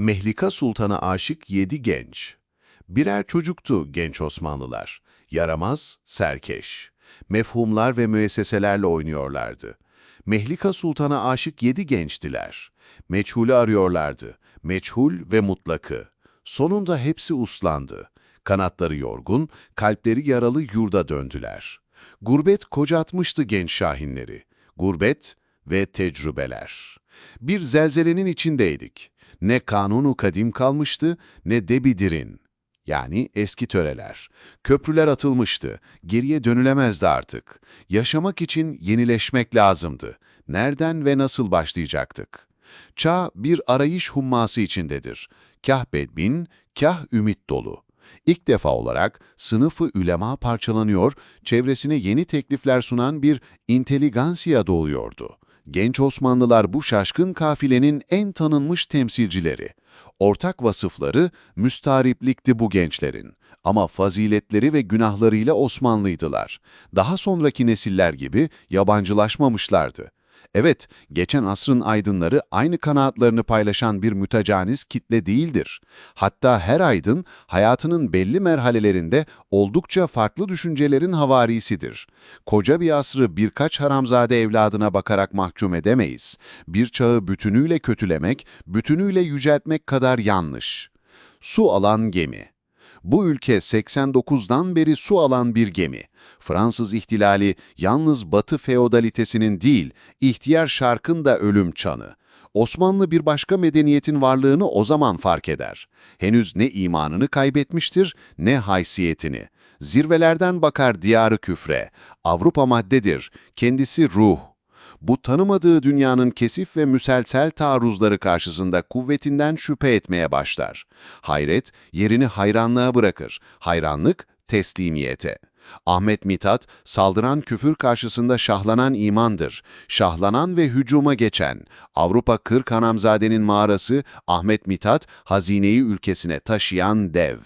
Mehlika Sultan'a aşık yedi genç. Birer çocuktu genç Osmanlılar. Yaramaz, serkeş. Mefhumlar ve müesseselerle oynuyorlardı. Mehlika Sultan'a aşık yedi gençtiler. Meçhulü arıyorlardı. Meçhul ve mutlakı. Sonunda hepsi uslandı. Kanatları yorgun, kalpleri yaralı yurda döndüler. Gurbet kocatmıştı genç şahinleri. Gurbet ve tecrübeler. Bir zelzelenin içindeydik. Ne kanunu kadim kalmıştı, ne debidirin. Yani eski töreler. Köprüler atılmıştı, geriye dönülemezdi artık. Yaşamak için yenileşmek lazımdı. Nereden ve nasıl başlayacaktık? Çağ bir arayış humması içindedir. Kah bedbin, kah ümit dolu. İlk defa olarak sınıfı ülema parçalanıyor, çevresine yeni teklifler sunan bir inteligansiya doğuyordu. Genç Osmanlılar bu şaşkın kafilenin en tanınmış temsilcileri. Ortak vasıfları müstariplikti bu gençlerin. Ama faziletleri ve günahlarıyla Osmanlıydılar. Daha sonraki nesiller gibi yabancılaşmamışlardı. Evet, geçen asrın aydınları aynı kanaatlarını paylaşan bir mütecaniz kitle değildir. Hatta her aydın hayatının belli merhalelerinde oldukça farklı düşüncelerin havarisidir. Koca bir asrı birkaç haramzade evladına bakarak mahkum edemeyiz. Bir çağı bütünüyle kötülemek, bütünüyle yüceltmek kadar yanlış. Su alan gemi bu ülke 89'dan beri su alan bir gemi. Fransız ihtilali yalnız Batı feodalitesinin değil, ihtiyar şarkın da ölüm çanı. Osmanlı bir başka medeniyetin varlığını o zaman fark eder. Henüz ne imanını kaybetmiştir, ne haysiyetini. Zirvelerden bakar diyarı küfre. Avrupa maddedir, kendisi ruh bu tanımadığı dünyanın kesif ve müselsel taarruzları karşısında kuvvetinden şüphe etmeye başlar. Hayret yerini hayranlığa bırakır, hayranlık teslimiyete. Ahmet Mithat, saldıran küfür karşısında şahlanan imandır. Şahlanan ve hücuma geçen. Avrupa Kırk Hanamzade'nin mağarası Ahmet Mithat, hazineyi ülkesine taşıyan dev.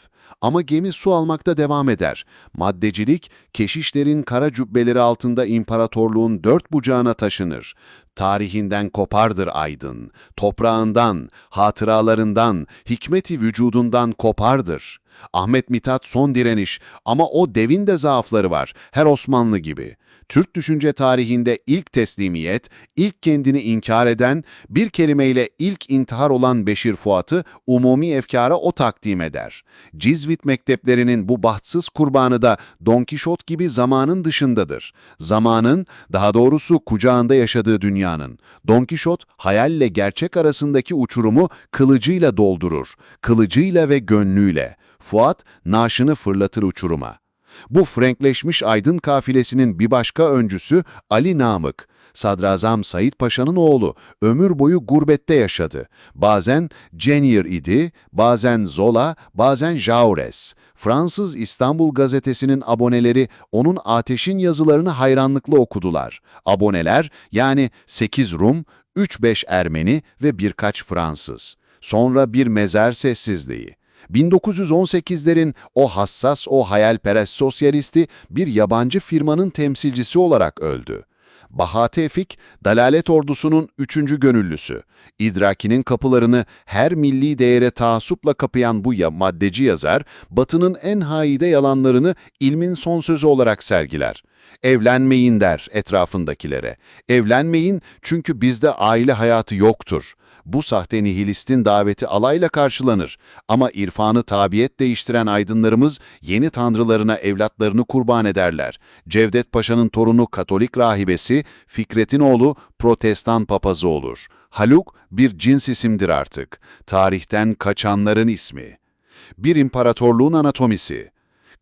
Ama gemi su almakta devam eder. Maddecilik, keşişlerin kara cübbeleri altında imparatorluğun dört bucağına taşınır. Tarihinden kopardır aydın, toprağından, hatıralarından, hikmeti vücudundan kopardır. Ahmet Mithat son direniş ama o devin de zaafları var, her Osmanlı gibi. Türk düşünce tarihinde ilk teslimiyet, ilk kendini inkar eden, bir kelimeyle ilk intihar olan Beşir Fuat'ı umumi efkara o takdim eder. Cizvit mekteplerinin bu bahtsız kurbanı da Don Kişot gibi zamanın dışındadır. Zamanın, daha doğrusu kucağında yaşadığı dünyanın. Don Kişot, hayalle gerçek arasındaki uçurumu kılıcıyla doldurur. Kılıcıyla ve gönlüyle. Fuat, naşını fırlatır uçuruma. Bu frenkleşmiş aydın kafilesinin bir başka öncüsü Ali Namık. Sadrazam Said Paşa'nın oğlu, ömür boyu gurbette yaşadı. Bazen Cenier idi, bazen Zola, bazen Jaures. Fransız İstanbul gazetesinin aboneleri onun ateşin yazılarını hayranlıkla okudular. Aboneler yani 8 Rum, 3-5 Ermeni ve birkaç Fransız. Sonra bir mezar sessizliği. 1918'lerin o hassas, o hayalperest sosyalisti bir yabancı firmanın temsilcisi olarak öldü. Baha Tevfik, Dalalet Ordusu'nun üçüncü gönüllüsü. İdrakinin kapılarını her milli değere taassupla kapayan bu ya maddeci yazar, Batı'nın en haide yalanlarını ilmin son sözü olarak sergiler. Evlenmeyin der etrafındakilere. Evlenmeyin çünkü bizde aile hayatı yoktur. Bu sahte nihilistin daveti alayla karşılanır. Ama irfanı tabiyet değiştiren aydınlarımız yeni tanrılarına evlatlarını kurban ederler. Cevdet Paşa'nın torunu Katolik rahibesi, Fikret'in oğlu Protestan papazı olur. Haluk bir cins isimdir artık. Tarihten kaçanların ismi. Bir imparatorluğun anatomisi.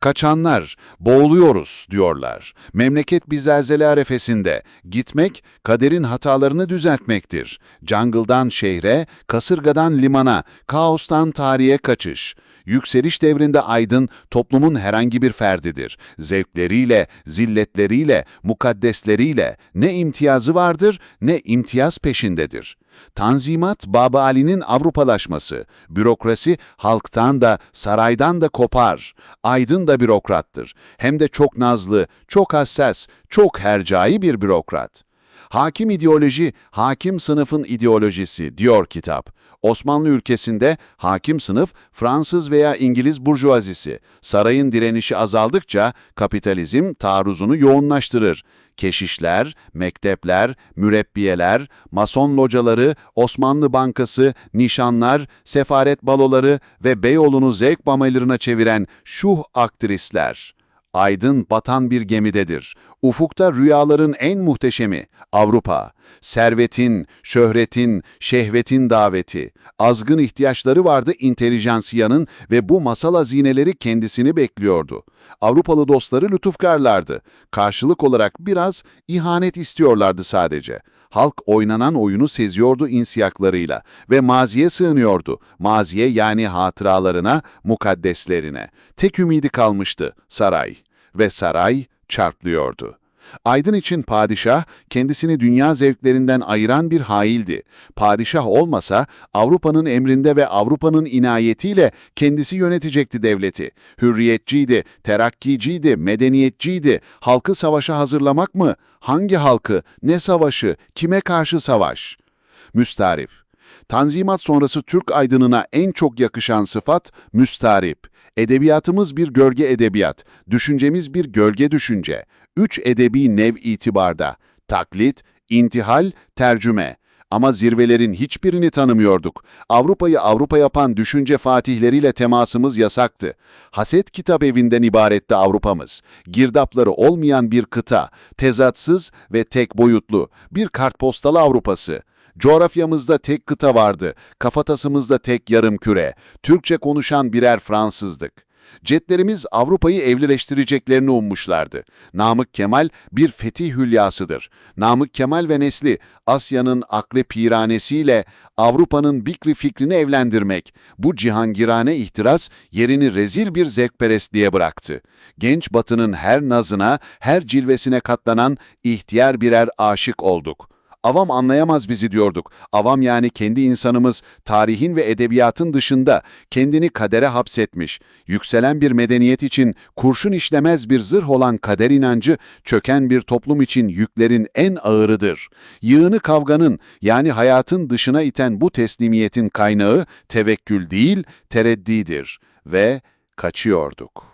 Kaçanlar, boğuluyoruz diyorlar. Memleket bir zelzele arefesinde. Gitmek, kaderin hatalarını düzeltmektir. Jungle'dan şehre, kasırgadan limana, kaostan tarihe kaçış. Yükseliş devrinde aydın toplumun herhangi bir ferdidir. Zevkleriyle, zilletleriyle, mukaddesleriyle ne imtiyazı vardır ne imtiyaz peşindedir. Tanzimat, Baba Ali'nin Avrupalaşması. Bürokrasi halktan da, saraydan da kopar. Aydın da bürokrattır. Hem de çok nazlı, çok hassas, çok hercai bir bürokrat. Hakim ideoloji, hakim sınıfın ideolojisi diyor kitap. Osmanlı ülkesinde hakim sınıf Fransız veya İngiliz burjuvazisi. Sarayın direnişi azaldıkça kapitalizm taarruzunu yoğunlaştırır. Keşişler, mektepler, mürebbiyeler, mason locaları, Osmanlı Bankası, nişanlar, sefaret baloları ve Beyoğlu'nu zevk bamaylarına çeviren şuh aktrisler. Aydın batan bir gemidedir. Ufukta rüyaların en muhteşemi Avrupa. Servetin, şöhretin, şehvetin daveti. Azgın ihtiyaçları vardı intelijansiyanın ve bu masal hazineleri kendisini bekliyordu. Avrupalı dostları lütufkarlardı. Karşılık olarak biraz ihanet istiyorlardı sadece. Halk oynanan oyunu seziyordu insiyaklarıyla ve maziye sığınıyordu. Maziye yani hatıralarına, mukaddeslerine. Tek ümidi kalmıştı saray ve saray çarplıyordu. Aydın için padişah kendisini dünya zevklerinden ayıran bir haildi. Padişah olmasa Avrupa'nın emrinde ve Avrupa'nın inayetiyle kendisi yönetecekti devleti. Hürriyetçiydi, terakkiciydi, medeniyetçiydi. Halkı savaşa hazırlamak mı? Hangi halkı? Ne savaşı? Kime karşı savaş? Müstarip. Tanzimat sonrası Türk aydınına en çok yakışan sıfat müstarip. Edebiyatımız bir gölge edebiyat, düşüncemiz bir gölge düşünce. Üç edebi nev itibarda. Taklit, intihal, tercüme. Ama zirvelerin hiçbirini tanımıyorduk. Avrupa'yı Avrupa yapan düşünce fatihleriyle temasımız yasaktı. Haset kitap evinden ibaretti Avrupa'mız. Girdapları olmayan bir kıta, tezatsız ve tek boyutlu, bir kartpostalı Avrupası. Coğrafyamızda tek kıta vardı, kafatasımızda tek yarım küre, Türkçe konuşan birer Fransızdık. Cetlerimiz Avrupa'yı evlileştireceklerini ummuşlardı. Namık Kemal bir fetih hülyasıdır. Namık Kemal ve nesli Asya'nın akle piranesiyle Avrupa'nın bikri fikrini evlendirmek. Bu cihangirane ihtiras yerini rezil bir zevkperestliğe bıraktı. Genç batının her nazına, her cilvesine katlanan ihtiyar birer aşık olduk. Avam anlayamaz bizi diyorduk. Avam yani kendi insanımız tarihin ve edebiyatın dışında kendini kadere hapsetmiş. Yükselen bir medeniyet için kurşun işlemez bir zırh olan kader inancı çöken bir toplum için yüklerin en ağırıdır. Yığını kavganın yani hayatın dışına iten bu teslimiyetin kaynağı tevekkül değil tereddidir ve kaçıyorduk.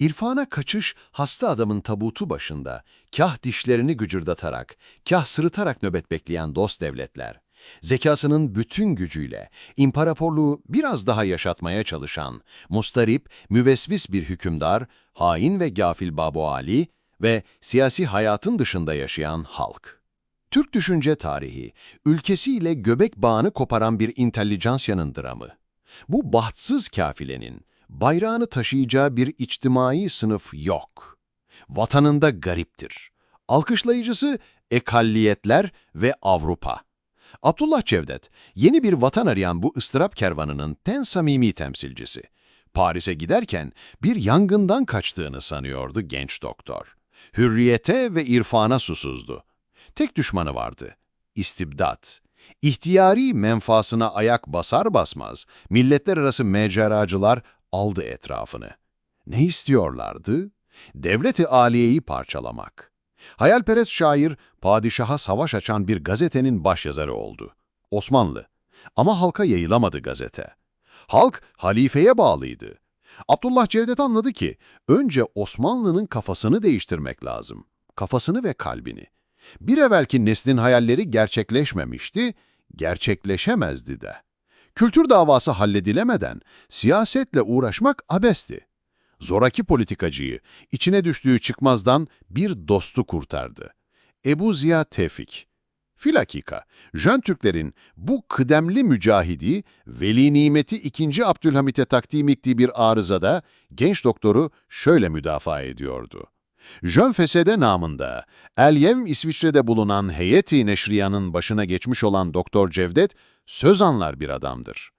İrfana kaçış hasta adamın tabutu başında, kah dişlerini gücürdatarak, kah sırıtarak nöbet bekleyen dost devletler. Zekasının bütün gücüyle imparatorluğu biraz daha yaşatmaya çalışan, mustarip, müvesvis bir hükümdar, hain ve gafil Babu Ali ve siyasi hayatın dışında yaşayan halk. Türk düşünce tarihi, ülkesiyle göbek bağını koparan bir intelijansiyanın dramı. Bu bahtsız kafilenin, bayrağını taşıyacağı bir içtimai sınıf yok. Vatanında gariptir. Alkışlayıcısı ekalliyetler ve Avrupa. Abdullah Cevdet, yeni bir vatan arayan bu ıstırap kervanının ten samimi temsilcisi. Paris'e giderken bir yangından kaçtığını sanıyordu genç doktor. Hürriyete ve irfana susuzdu. Tek düşmanı vardı, istibdat. İhtiyari menfasına ayak basar basmaz, milletler arası meceracılar aldı etrafını. Ne istiyorlardı? Devleti aliyeyi parçalamak. Hayalperest şair, padişaha savaş açan bir gazetenin başyazarı oldu. Osmanlı. Ama halka yayılamadı gazete. Halk halifeye bağlıydı. Abdullah Cevdet anladı ki, önce Osmanlı'nın kafasını değiştirmek lazım. Kafasını ve kalbini. Bir evvelki neslin hayalleri gerçekleşmemişti, gerçekleşemezdi de. Kültür davası halledilemeden siyasetle uğraşmak abesti. Zoraki politikacıyı içine düştüğü çıkmazdan bir dostu kurtardı. Ebu Ziya Tevfik. Filakika, Jön Türklerin bu kıdemli mücahidi Veli Nimeti 2. Abdülhamit'e takdim ettiği bir arızada genç doktoru şöyle müdafaa ediyordu. Jön Fesede namında Elyevm İsviçre'de bulunan Heyeti Neşriya'nın başına geçmiş olan Doktor Cevdet söz anlar bir adamdır.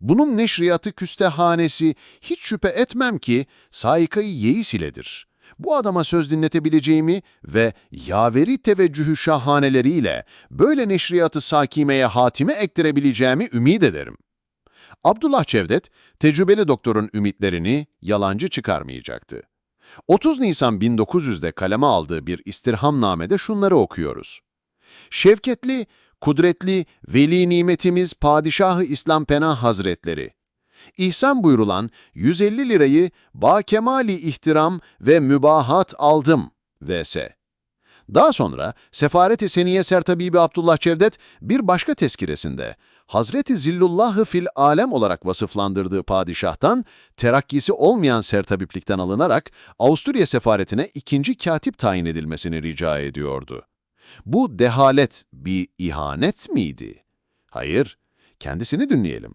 Bunun neşriyatı küstehanesi hiç şüphe etmem ki saikayı yeis iledir. Bu adama söz dinletebileceğimi ve yaveri teveccühü şahaneleriyle böyle neşriyatı sakimeye hatime ektirebileceğimi ümit ederim. Abdullah Cevdet, tecrübeli doktorun ümitlerini yalancı çıkarmayacaktı. 30 Nisan 1900'de kaleme aldığı bir istirhamnamede şunları okuyoruz. Şevketli, kudretli, veli nimetimiz Padişahı İslam Pena Hazretleri. İhsan buyurulan 150 lirayı ba kemali ihtiram ve mübahat aldım vs. Daha sonra Sefaret-i Seniye Sertabibi Abdullah Cevdet bir başka tezkiresinde Hazreti Zillullahı fil alem olarak vasıflandırdığı padişahtan terakkisi olmayan sertabiplikten alınarak Avusturya sefaretine ikinci katip tayin edilmesini rica ediyordu. Bu dehalet bir ihanet miydi? Hayır, kendisini dinleyelim.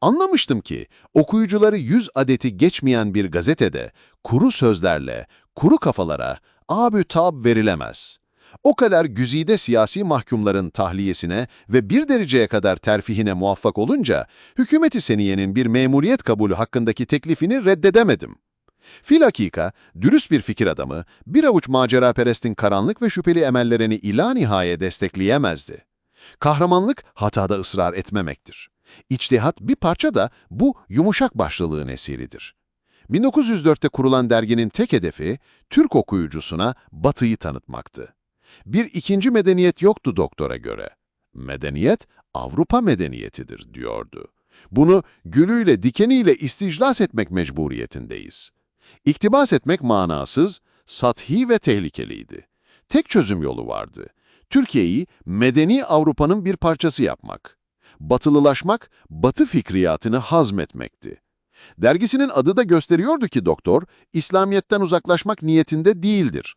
Anlamıştım ki okuyucuları yüz adeti geçmeyen bir gazetede kuru sözlerle, kuru kafalara abü tab verilemez. O kadar güzide siyasi mahkumların tahliyesine ve bir dereceye kadar terfihine muvaffak olunca, hükümeti seniyenin bir memuriyet kabulü hakkındaki teklifini reddedemedim. Filakika, dürüst bir fikir adamı, bir avuç maceraperestin karanlık ve şüpheli emellerini ila nihaye destekleyemezdi. Kahramanlık hatada ısrar etmemektir. İçtihat bir parça da bu yumuşak başlılığın eseridir. 1904'te kurulan derginin tek hedefi Türk okuyucusuna Batı'yı tanıtmaktı. Bir ikinci medeniyet yoktu doktora göre. Medeniyet Avrupa medeniyetidir diyordu. Bunu gülüyle dikeniyle isticlas etmek mecburiyetindeyiz. İktibas etmek manasız, sathi ve tehlikeliydi. Tek çözüm yolu vardı. Türkiye'yi medeni Avrupa'nın bir parçası yapmak. Batılılaşmak, batı fikriyatını hazmetmekti. Dergisinin adı da gösteriyordu ki doktor, İslamiyet'ten uzaklaşmak niyetinde değildir.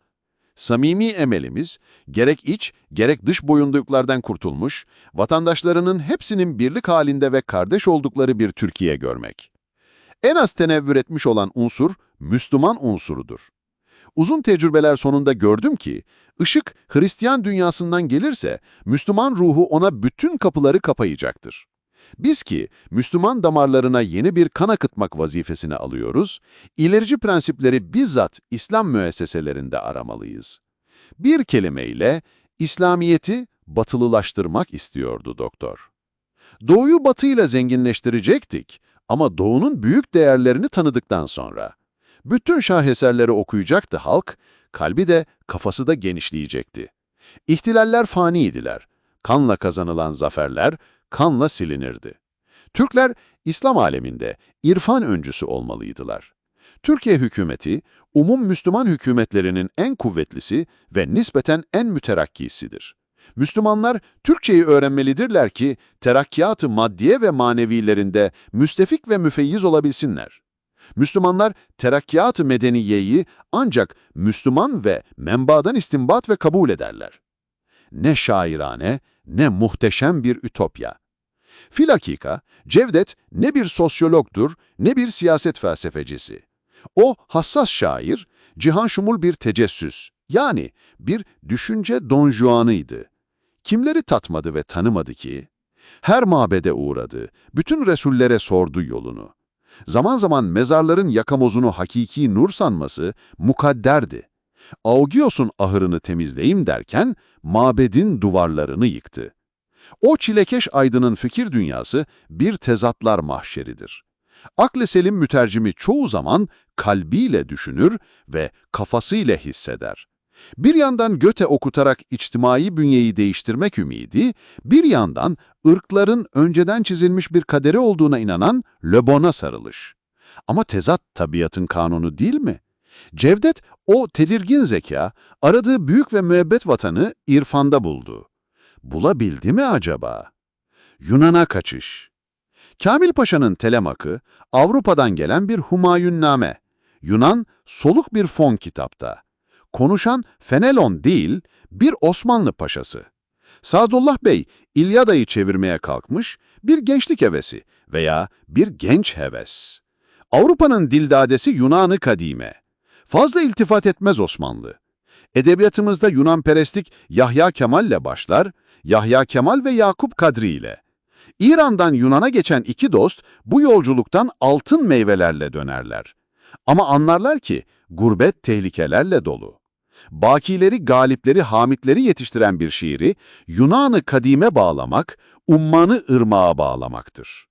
Samimi emelimiz, gerek iç, gerek dış boyunduklardan kurtulmuş, vatandaşlarının hepsinin birlik halinde ve kardeş oldukları bir Türkiye görmek. En az tenevvür etmiş olan unsur, Müslüman unsurudur. Uzun tecrübeler sonunda gördüm ki, ışık Hristiyan dünyasından gelirse, Müslüman ruhu ona bütün kapıları kapayacaktır. Biz ki Müslüman damarlarına yeni bir kan akıtmak vazifesini alıyoruz, ilerici prensipleri bizzat İslam müesseselerinde aramalıyız. Bir kelimeyle İslamiyet'i batılılaştırmak istiyordu doktor. Doğuyu batıyla zenginleştirecektik ama doğunun büyük değerlerini tanıdıktan sonra. Bütün şaheserleri okuyacaktı halk, kalbi de kafası da genişleyecekti. İhtilaller faniydiler. Kanla kazanılan zaferler kanla silinirdi. Türkler İslam aleminde irfan öncüsü olmalıydılar. Türkiye hükümeti, umum Müslüman hükümetlerinin en kuvvetlisi ve nispeten en müterakkisidir. Müslümanlar Türkçeyi öğrenmelidirler ki terakkiyatı maddiye ve manevilerinde müstefik ve müfeyyiz olabilsinler. Müslümanlar terakkiyat-ı medeniyeyi ancak Müslüman ve menbadan istinbat ve kabul ederler. Ne şairane, ne muhteşem bir ütopya. Filakika, Cevdet ne bir sosyologdur ne bir siyaset felsefecisi. O hassas şair, cihan şumul bir tecessüs, yani bir düşünce Don Juan'ıydı. Kimleri tatmadı ve tanımadı ki? Her mabede uğradı, bütün resullere sordu yolunu. Zaman zaman mezarların yakamozunu hakiki nur sanması mukadderdi. Augios'un ahırını temizleyeyim derken mabedin duvarlarını yıktı. O çilekeş aydının fikir dünyası bir tezatlar mahşeridir. Aklı selim mütercimi çoğu zaman kalbiyle düşünür ve kafasıyla hisseder. Bir yandan Göte okutarak içtimai bünyeyi değiştirmek ümidi, bir yandan ırkların önceden çizilmiş bir kaderi olduğuna inanan Le Bon'a sarılış. Ama tezat tabiatın kanunu değil mi? Cevdet o tedirgin zeka, aradığı büyük ve müebbet vatanı irfanda buldu. Bulabildi mi acaba? Yunan'a kaçış. Kamil Paşa'nın telemakı, Avrupa'dan gelen bir Humayunname. Yunan, soluk bir fon kitapta. Konuşan Fenelon değil, bir Osmanlı paşası. Sadullah Bey, İlyada'yı çevirmeye kalkmış, bir gençlik hevesi veya bir genç heves. Avrupa'nın dildadesi Yunan'ı kadime. Fazla iltifat etmez Osmanlı. Edebiyatımızda Yunan perestlik Yahya Kemal'le başlar, Yahya Kemal ve Yakup Kadri ile. İran'dan Yunan'a geçen iki dost bu yolculuktan altın meyvelerle dönerler. Ama anlarlar ki gurbet tehlikelerle dolu. Bakileri, galipleri, hamitleri yetiştiren bir şiiri Yunan'ı kadime bağlamak, ummanı ırmağa bağlamaktır.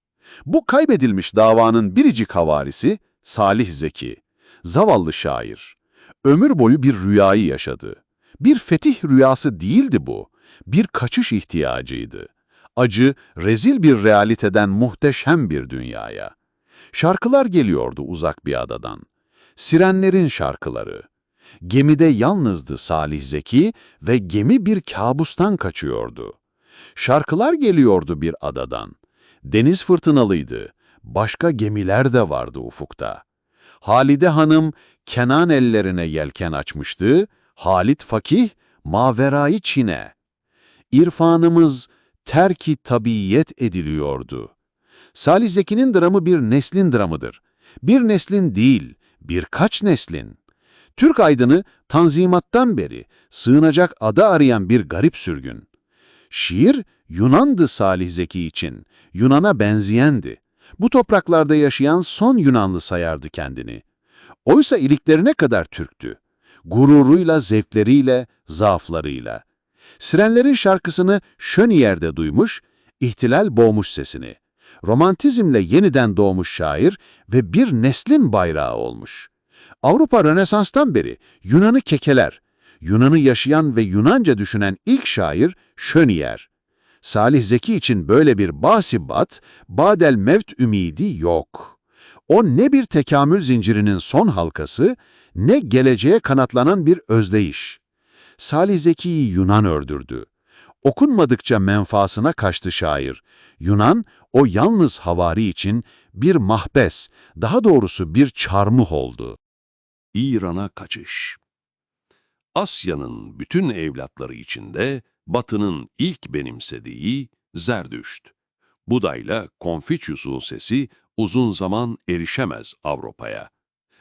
Bu kaybedilmiş davanın biricik havarisi Salih Zeki, zavallı şair. Ömür boyu bir rüyayı yaşadı. Bir fetih rüyası değildi bu. Bir kaçış ihtiyacıydı. Acı, rezil bir realiteden muhteşem bir dünyaya. Şarkılar geliyordu uzak bir adadan. Sirenlerin şarkıları. Gemide yalnızdı Salih Zeki ve gemi bir kabustan kaçıyordu. Şarkılar geliyordu bir adadan. Deniz fırtınalıydı. Başka gemiler de vardı ufukta. Halide Hanım Kenan ellerine yelken açmıştı. Halit Fakih maverayı Çin'e. İrfanımız terki tabiyet ediliyordu. Salih Zeki'nin dramı bir neslin dramıdır. Bir neslin değil, birkaç neslin. Türk aydını Tanzimat'tan beri sığınacak ada arayan bir garip sürgün. Şiir Yunan'dı Salih Zeki için, Yunan'a benzeyendi. Bu topraklarda yaşayan son Yunanlı sayardı kendini. Oysa iliklerine kadar Türktü. Gururuyla, zevkleriyle, zaaflarıyla. Sirenlerin şarkısını Şöniyer'de duymuş, ihtilal boğmuş sesini. Romantizmle yeniden doğmuş şair ve bir neslin bayrağı olmuş. Avrupa Rönesans'tan beri Yunan'ı kekeler. Yunan'ı yaşayan ve Yunanca düşünen ilk şair Şöniyer. Salih Zeki için böyle bir basibat, badel mevt ümidi yok. O ne bir tekamül zincirinin son halkası, ne geleceğe kanatlanan bir özdeyiş. Salih Zeki'yi Yunan öldürdü. Okunmadıkça menfaasına kaçtı şair. Yunan, o yalnız havari için bir mahbes, daha doğrusu bir çarmıh oldu. İran'a kaçış. Asya'nın bütün evlatları içinde Batı'nın ilk benimsediği Zerdüşt. Buda'yla Konfüçyüs'ün sesi uzun zaman erişemez Avrupa'ya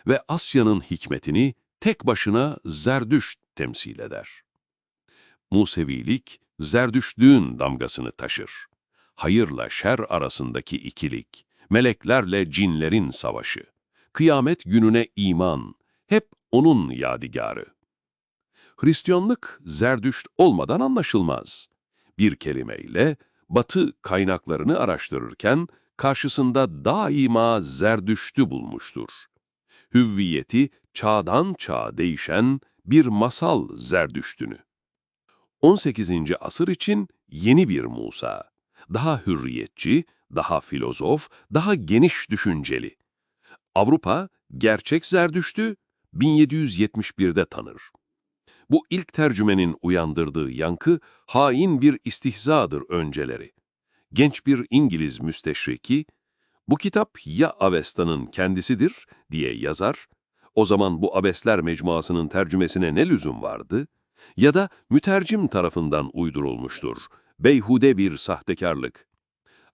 ve Asya'nın hikmetini tek başına Zerdüşt temsil eder. Musevilik, Zerdüştlüğün damgasını taşır. Hayırla şer arasındaki ikilik, meleklerle cinlerin savaşı, kıyamet gününe iman, hep onun yadigarı. Hristiyanlık Zerdüşt olmadan anlaşılmaz. Bir kelimeyle Batı kaynaklarını araştırırken karşısında daima Zerdüşt'ü bulmuştur. Hüviyeti çağdan çağa değişen bir masal Zerdüştünü. 18. asır için yeni bir Musa, daha hürriyetçi, daha filozof, daha geniş düşünceli. Avrupa gerçek Zerdüşt'ü 1771'de tanır. Bu ilk tercümenin uyandırdığı yankı hain bir istihzadır önceleri. Genç bir İngiliz müsteşriki, bu kitap ya Avesta'nın kendisidir diye yazar, o zaman bu abesler mecmuasının tercümesine ne lüzum vardı? Ya da mütercim tarafından uydurulmuştur, beyhude bir sahtekarlık.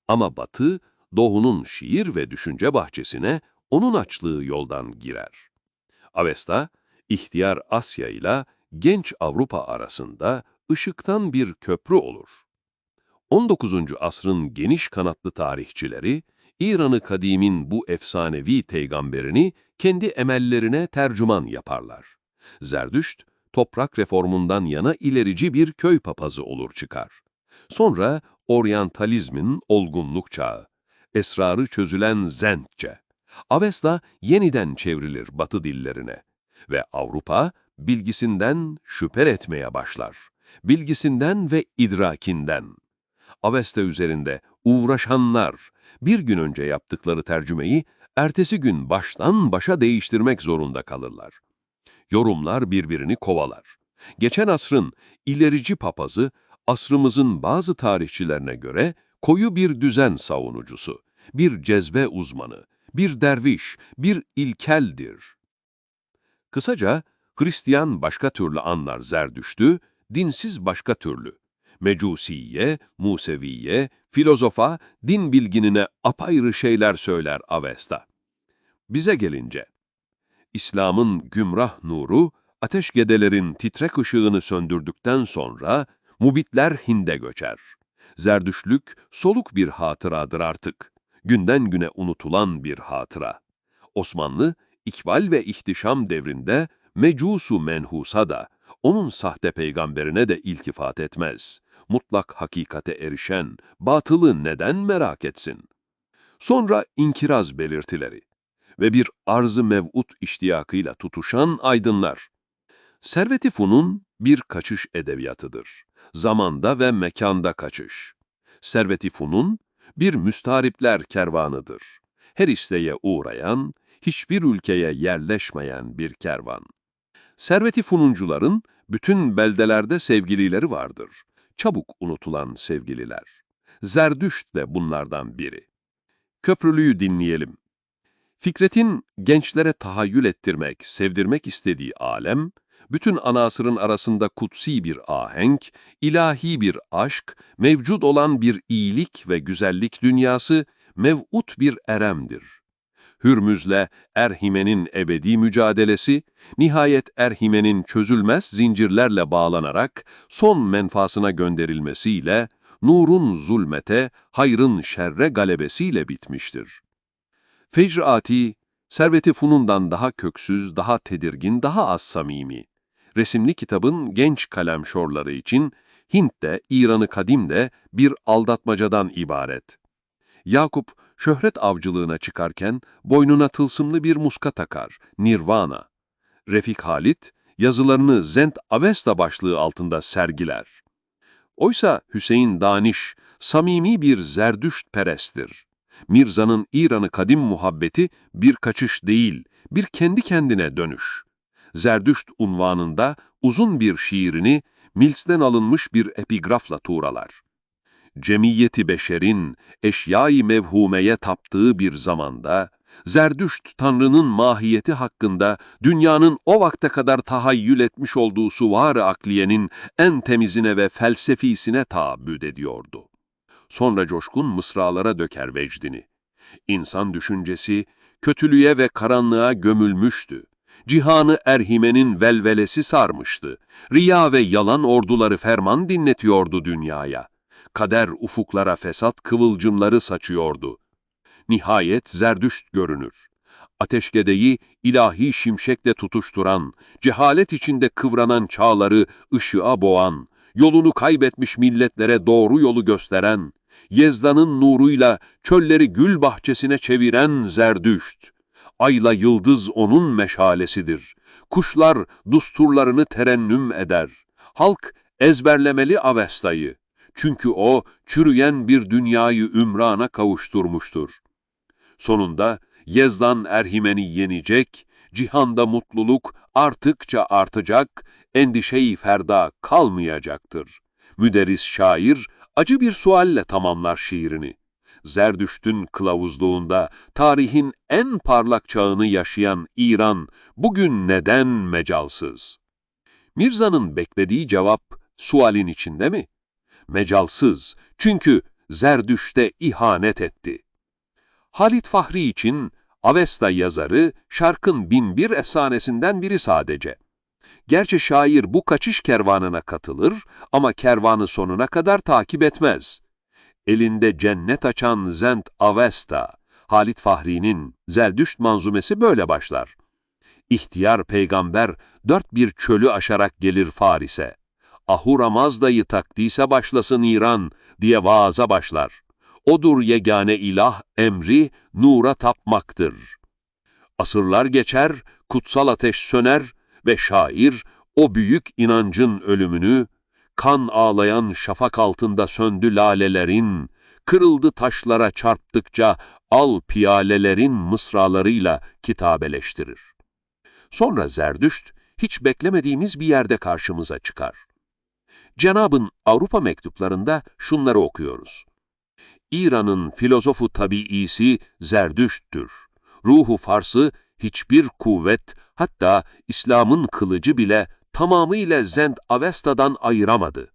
Ama Batı, Doğu'nun şiir ve düşünce bahçesine onun açlığı yoldan girer. Avesta, ihtiyar Asya ile genç Avrupa arasında ışıktan bir köprü olur. 19. asrın geniş kanatlı tarihçileri, İran-ı Kadim'in bu efsanevi peygamberini kendi emellerine tercüman yaparlar. Zerdüşt, toprak reformundan yana ilerici bir köy papazı olur çıkar. Sonra oryantalizmin olgunluk çağı, esrarı çözülen Zendçe. Avesta yeniden çevrilir Batı dillerine ve Avrupa bilgisinden şüphe etmeye başlar. Bilgisinden ve idrakinden. Avesta üzerinde uğraşanlar bir gün önce yaptıkları tercümeyi ertesi gün baştan başa değiştirmek zorunda kalırlar. Yorumlar birbirini kovalar. Geçen asrın ilerici papazı asrımızın bazı tarihçilerine göre koyu bir düzen savunucusu, bir cezbe uzmanı, bir derviş, bir ilkeldir. Kısaca Hristiyan başka türlü anlar Zerdüştü, dinsiz başka türlü. Mecusiye, Museviye, filozofa, din bilginine apayrı şeyler söyler Avesta. Bize gelince, İslam'ın gümrah nuru, ateşgedelerin titrek ışığını söndürdükten sonra mubitler Hind'e göçer. Zerdüşlük soluk bir hatıradır artık. Günden güne unutulan bir hatıra. Osmanlı, ikbal ve ihtişam devrinde mecusu menhusa da, onun sahte peygamberine de iltifat etmez. Mutlak hakikate erişen, batılı neden merak etsin? Sonra inkiraz belirtileri ve bir arz-ı mev'ut iştiyakıyla tutuşan aydınlar. Servet-i Funun bir kaçış edebiyatıdır. zamanda ve mekanda kaçış. Servet-i Funun, bir müstaripler kervanıdır. Her isteğe uğrayan, hiçbir ülkeye yerleşmeyen bir kervan. Servet-i Fununcuların bütün beldelerde sevgilileri vardır. Çabuk unutulan sevgililer. Zerdüşt de bunlardan biri. Köprülüyü dinleyelim. Fikret'in gençlere tahayyül ettirmek, sevdirmek istediği alem, bütün anasırın arasında kutsi bir ahenk, ilahi bir aşk, mevcut olan bir iyilik ve güzellik dünyası, mev'ut bir eremdir. Hürmüz'le Erhime'nin ebedi mücadelesi, nihayet Erhime'nin çözülmez zincirlerle bağlanarak son menfaasına gönderilmesiyle, nurun zulmete, hayrın şerre galebesiyle bitmiştir. Fecr-ati, Servet-i Funun'dan daha köksüz, daha tedirgin, daha az samimi. Resimli kitabın genç kalemşorları için Hint de, İran'ı kadim de bir aldatmacadan ibaret. Yakup, şöhret avcılığına çıkarken boynuna tılsımlı bir muska takar, Nirvana. Refik Halit, yazılarını Zent Avesta başlığı altında sergiler. Oysa Hüseyin Daniş, samimi bir zerdüşt peresttir. Mirza'nın İran'ı kadim muhabbeti bir kaçış değil, bir kendi kendine dönüş. Zerdüşt unvanında uzun bir şiirini Mils'ten alınmış bir epigrafla tuğralar. Cemiyeti beşerin eşyayı mevhumeye taptığı bir zamanda, Zerdüşt Tanrı'nın mahiyeti hakkında dünyanın o vakte kadar tahayyül etmiş olduğu suvar-ı akliyenin en temizine ve felsefisine taabbüd ediyordu. Sonra coşkun mısralara döker vecdini. İnsan düşüncesi kötülüğe ve karanlığa gömülmüştü. Cihanı Erhime'nin velvelesi sarmıştı. Riya ve yalan orduları ferman dinletiyordu dünyaya. Kader ufuklara fesat kıvılcımları saçıyordu. Nihayet zerdüşt görünür. Ateşgedeyi ilahi şimşekle tutuşturan, cehalet içinde kıvranan çağları ışığa boğan, yolunu kaybetmiş milletlere doğru yolu gösteren, Yezda'nın nuruyla çölleri gül bahçesine çeviren Zerdüşt. Ayla yıldız onun meşalesidir. Kuşlar dusturlarını terennüm eder. Halk ezberlemeli Avesta'yı. Çünkü o çürüyen bir dünyayı ümrana kavuşturmuştur. Sonunda Yezdan Erhimen'i yenecek, cihanda mutluluk arttıkça artacak, endişeyi ferda kalmayacaktır. Müderris şair acı bir sualle tamamlar şiirini. Zerdüşt'ün kılavuzluğunda tarihin en parlak çağını yaşayan İran bugün neden mecalsız? Mirza'nın beklediği cevap sualin içinde mi? Mecalsız çünkü Zerdüşt'e ihanet etti. Halit Fahri için Avesta yazarı şarkın binbir efsanesinden biri sadece. Gerçi şair bu kaçış kervanına katılır ama kervanı sonuna kadar takip etmez. Elinde cennet açan Zent Avesta, Halit Fahri'nin Zeldüşt manzumesi böyle başlar. İhtiyar peygamber dört bir çölü aşarak gelir Faris'e. Ahura Mazda'yı taktiyse başlasın İran diye vaaza başlar. Odur yegane ilah emri nura tapmaktır. Asırlar geçer, kutsal ateş söner ve şair o büyük inancın ölümünü, kan ağlayan şafak altında söndü lalelerin, kırıldı taşlara çarptıkça al piyalelerin mısralarıyla kitabeleştirir. Sonra Zerdüşt, hiç beklemediğimiz bir yerde karşımıza çıkar. Cenab'ın Avrupa mektuplarında şunları okuyoruz. İran'ın filozofu tabiisi Zerdüşt'tür. Ruhu Fars'ı hiçbir kuvvet, hatta İslam'ın kılıcı bile tamamıyla Zend Avesta'dan ayıramadı.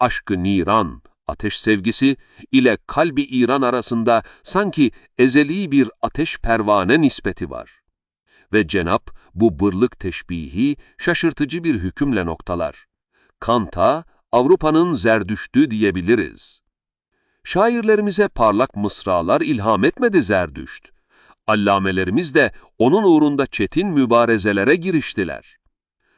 Aşkı Niran, ateş sevgisi ile kalbi İran arasında sanki ezeli bir ateş pervane nispeti var. Ve Cenap bu bırlık teşbihi şaşırtıcı bir hükümle noktalar. Kant'a Avrupa'nın zerdüştü diyebiliriz. Şairlerimize parlak mısralar ilham etmedi Zerdüşt. Allamelerimiz de onun uğrunda çetin mübarezelere giriştiler.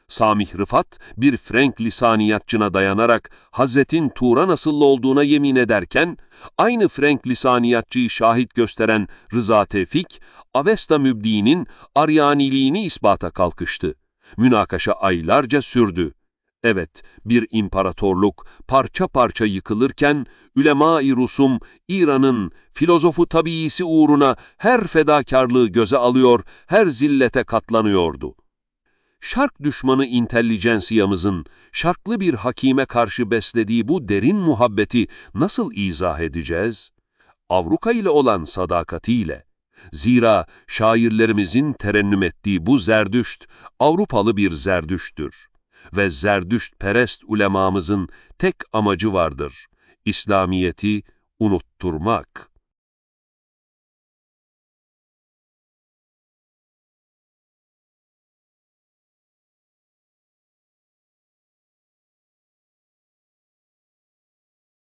Samih Rıfat bir Frank lisaniyatçına dayanarak Hazretin Turan asıllı olduğuna yemin ederken, aynı Frank lisaniyatçıyı şahit gösteren Rıza Tevfik, Avesta Mübdi'nin Aryaniliğini ispata kalkıştı. Münakaşa aylarca sürdü. Evet, bir imparatorluk parça parça yıkılırken, Ülema-i Rusum, İran'ın filozofu tabiisi uğruna her fedakarlığı göze alıyor, her zillete katlanıyordu. Şark düşmanı intelijensiyamızın şarklı bir hakime karşı beslediği bu derin muhabbeti nasıl izah edeceğiz? Avrupa ile olan sadakatiyle. Zira şairlerimizin terennüm ettiği bu zerdüşt, Avrupalı bir zerdüştür. Ve zerdüşt perest ulemamızın tek amacı vardır, İslamiyeti unutturmak.